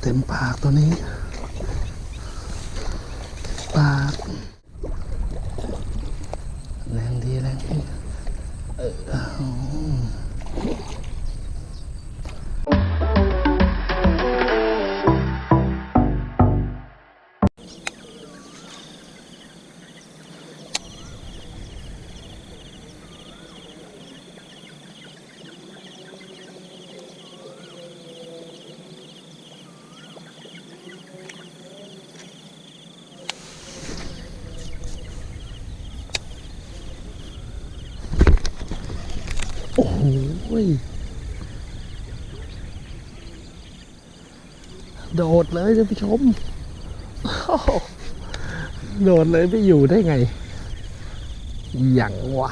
เต็มปากตัวนี้ ปาก โดดเลยท่านผู้ชม โดดเลยไม่อยู่ได้ไง อย่างวะ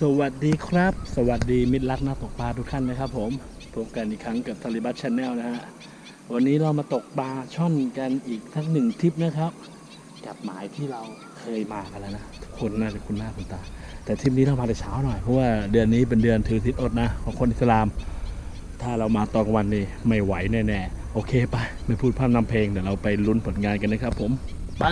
สวัสดีครับ สวัสดีมิตรรักนักตกปลาทุกท่านนะครับผมพบกันอีกครั้งกับทาริบัตชาแนลนะฮะวันนี้เรามาตกปลาช่อนกันอีกทั้งหนึ่งทริปนะครับ กับหมายที่เราเคยมากันแล้วนะทุกคนน่าจะคุ้นหน้าคุ้นตา แต่ทริปนี้เรามาแต่เช้าหน่อย เพราะว่าเดือนนี้เป็นเดือนถือทิศอดนะ ของคนอิสลาม ถ้าเรามาตอนกลางวันนี่ไม่ไหวแน่ๆ โอเคไป ไม่พูดพร่ำนำเพลง เดี๋ยวเราไปลุ้นผลงานกันนะครับผม ไป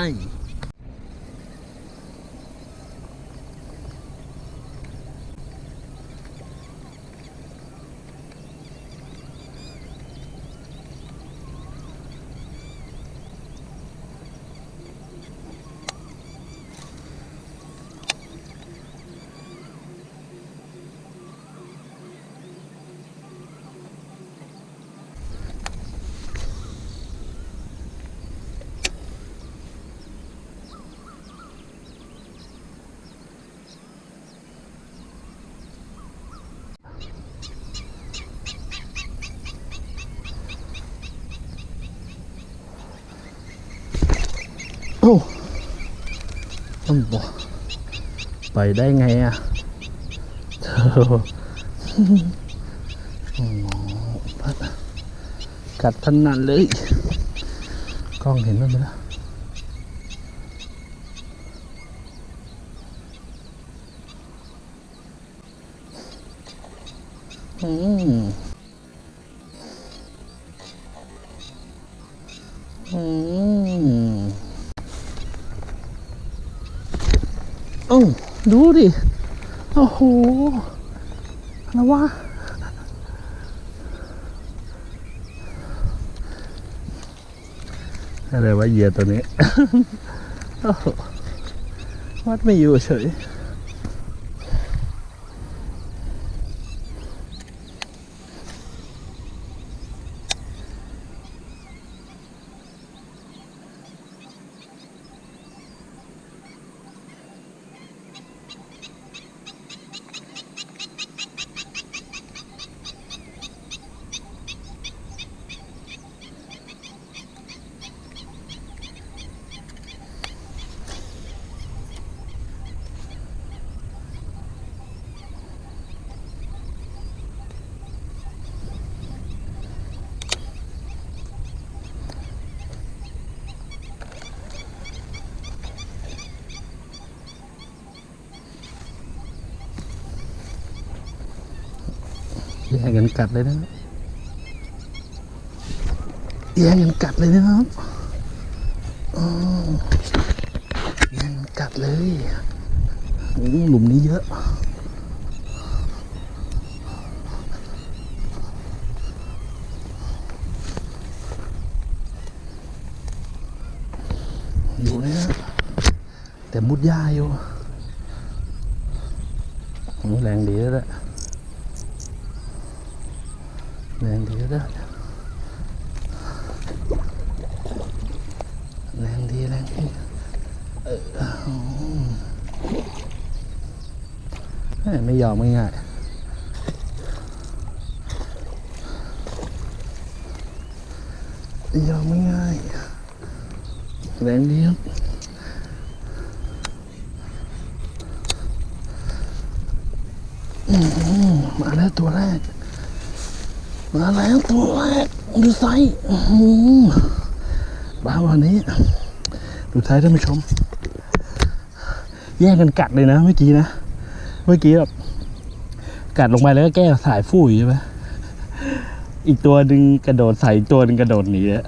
ต้นบ่ไปได้ไงอะเธอโอ้พัดกัดทันนันเลยกล้องเห็นมันไหมล่ะอืม ดูดิ โอ้โหอะไรวะอะไรวะเหยื่อตัวนี้โอ้โหวัดไม่อยู่เฉย แย่งกันกัดเลยนะแย่งกันกัดเลยนะครับแย่งกันกัดเลยหลุมนี้เยอะอยู่เนี่ยนะแต่มุดยาอยู่แรงดีแล้วแหละ แรงดีแล้วแรงดีแรงดีเออไม่ยอมง่ายๆไม่ยอมง่ายแรงดีครับอืมมาแล้วตัวแรก มาแล้วตัวแรกดูไซส์บ้าวันนี้ ดูท้ายท่านผู้ชม แย่งกันกัดเลยนะเมื่อกี้นะ เมื่อกี้แบบกัดลงไปแล้วก็แก้สายฟู่ยใช่ไหมอีกตัวดึงกระโดดใส่ตัวดึงกระโดดหนีเลย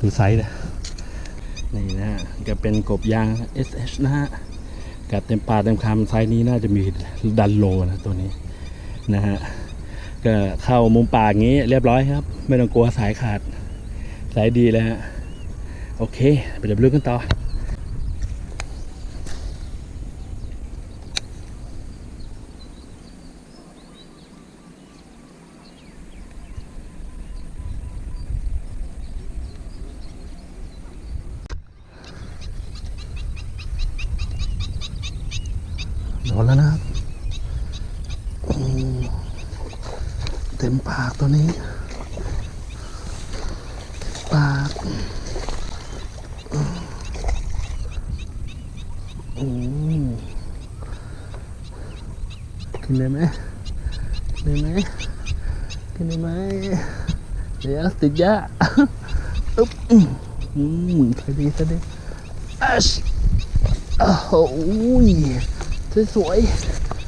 ดูไซส์เลยนี่นะฮะก็เป็นกบยาง SH นะฮะกัดเต็มปากเต็มคำไซส์นี้น่าจะมีดันโลนะตัวนี้นะฮะ ก็เข้ามุมป่าอย่างนี้เรียบร้อยครับ ไม่ต้องกลัวสายขาด สายดีเลยฮะ โอเค ไปเดี๋ยวลุยกันต่อ โดนแล้วนะครับอืมเต็มปากตัวนี้ ปากอืม กินได้ไหมกินได้ไหมกินได้ไหมเดี๋ยวติดยาอึ๊บอืมใส่ดีใส่ดีอัชโอ้โหสวย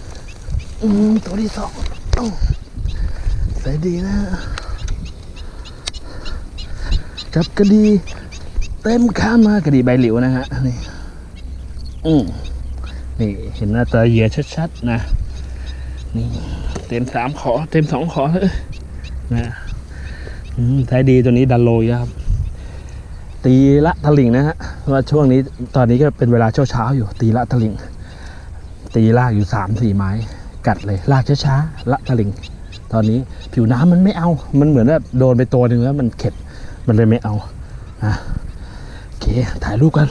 ๆอืมตัวที่สองอ้าวใส่ดีนะกับกระดี เต็มข้ามมากระดีใบหลิวนะฮะนี่อืมนี่เห็นหน้าตาเหยื่อชัดๆนะ นี่เต็มสามขอ เต็มสองขอเลยนะอืมท้ายดีตัวนี้ดันโลยครับ ตีละทะลิงนะฮะว่าช่วงนี้ตอนนี้ก็เป็นเวลาเช้าๆอยู่ ตีละทะลิง ตีลากอยู่สามสี่ไม้ กัดเลย ลากช้าๆละทะลิง ตอนนี้ผิวน้ำมันไม่เอา มันเหมือนแบบโดนไปตัวหนึ่งแล้วมันเข็ด มันเลยไม่เอานะโอเค ถ่ายรูปกัน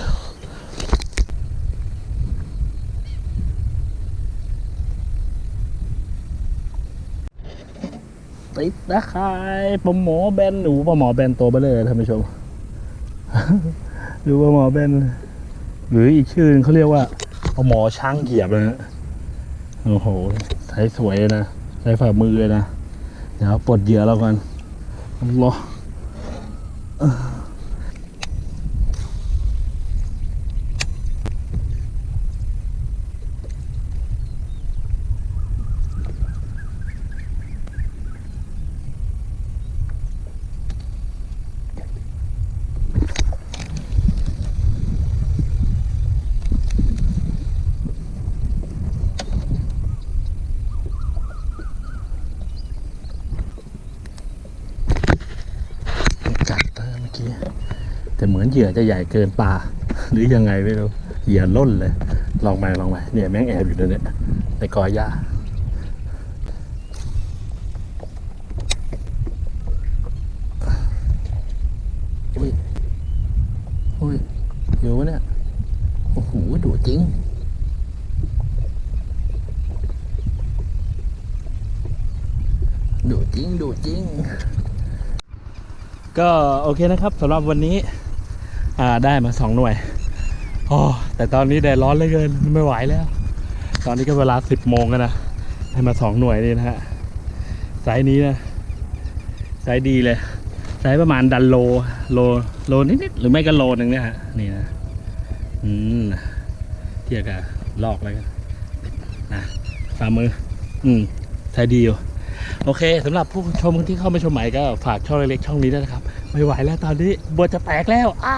ติดนะคายปลาหมอแบนหนูปมหมอแบนตัวไปเลยท่านผู้ชมหรือปลาหมอแบนหรืออีกชื่อหนึงเขาเรียกว่าปลาหมอช้างเหยียบเลยนะโอ้โหใช้สวยนะใช้ฝ่ามือเลยนะเดี๋ยวปลดเหยื่อแล้วกันอัลลอฮ์ กัดเตอเมื่อ กี้ แต่เหมือนเหยื่อจะใหญ่เกินปลาหรือยังไงไม่รู้เหยื่อล่นเลย ลองไปลองไปเนี่ยแม่งแอบอยู่เลยเนี่ยในกอหญ้าอุ้ยอุ้ยอยู่วะเนี่ย โอ้โหดุจริง ดุจริงดุจริง ก็โอเคนะครับสำหรับวันนี้ได้มาสองหน่วยโอ้แต่ตอนนี้แดดร้อนเลือเกินไม่ไหวแล้ว ตอนนี้ก็เวลาสิบโมงกันนะได้มาสองหน่วยนี่นะฮะไซส์นี้นะไซส์ดีเลยไซส์ประมาณดันโลโลโลนิดๆหรือไม่ก็โลนึงเนี่ยฮะนี่นะอืมเทียบกับลอกแล้วกันะฝ่ามือ อืมไซส์ดีอยู่ โอเคสำหรับผู้ชมที่เข้ามาชมใหม่ก็ฝากช่องเล็กๆช่องนี้ด้วยนะครับ ไม่ไหวแล้วตอนนี้บัวจะแตกแล้วอ้า